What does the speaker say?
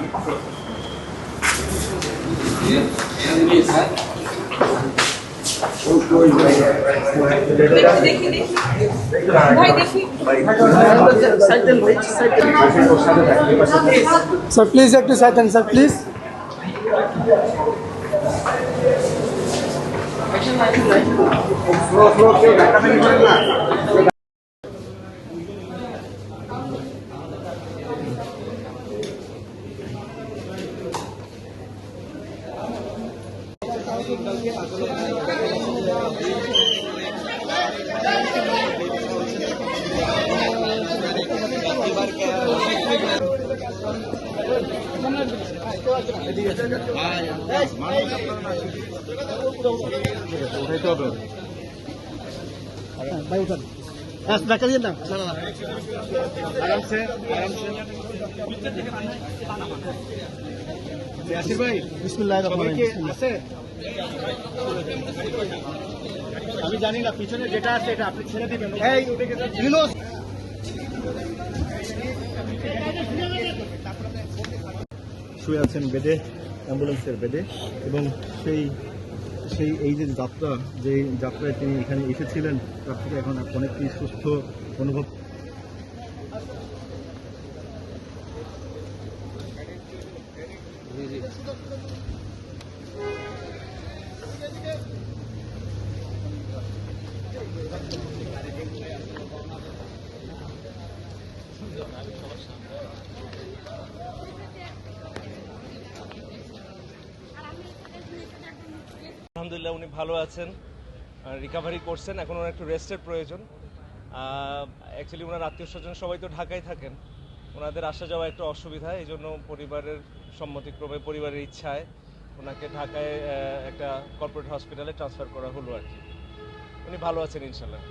দেখি দেখি দেখি ভাই দেখি স্যার প্লিজ একটু সাইড দেন স্যার প্লিজ আমি জানি না পিছনে যেটা আছে এটা আপনি ছেড়ে দিবেন। শুয়ে আছেন বেডে অ্যাম্বুলেন্সের বেডে এবং সেই সেই এই যে যাত্রা যে যাত্রায় তিনি এখানে এসেছিলেন তার থেকে এখন অনেকটাই সুস্থ অনুভব আলহামদুলিল্লাহ, উনি ভালো আছেন রিকাভারি করছেন। এখন ওনার একটু রেস্টের প্রয়োজন। অ্যাকচুয়ালি ওনার আত্মীয় স্বজন সবাই তো ঢাকায় থাকেন। ওনাদের আসা যাওয়া একটু অসুবিধা, এই জন্য পরিবারের সম্মতিক্রমে, পরিবারের ইচ্ছায় ওনাকে ঢাকায় একটা কর্পোরেট হসপিটালে ট্রান্সফার করা হলো আর কি। উনি ভালো আছেন ইনশাল্লাহ।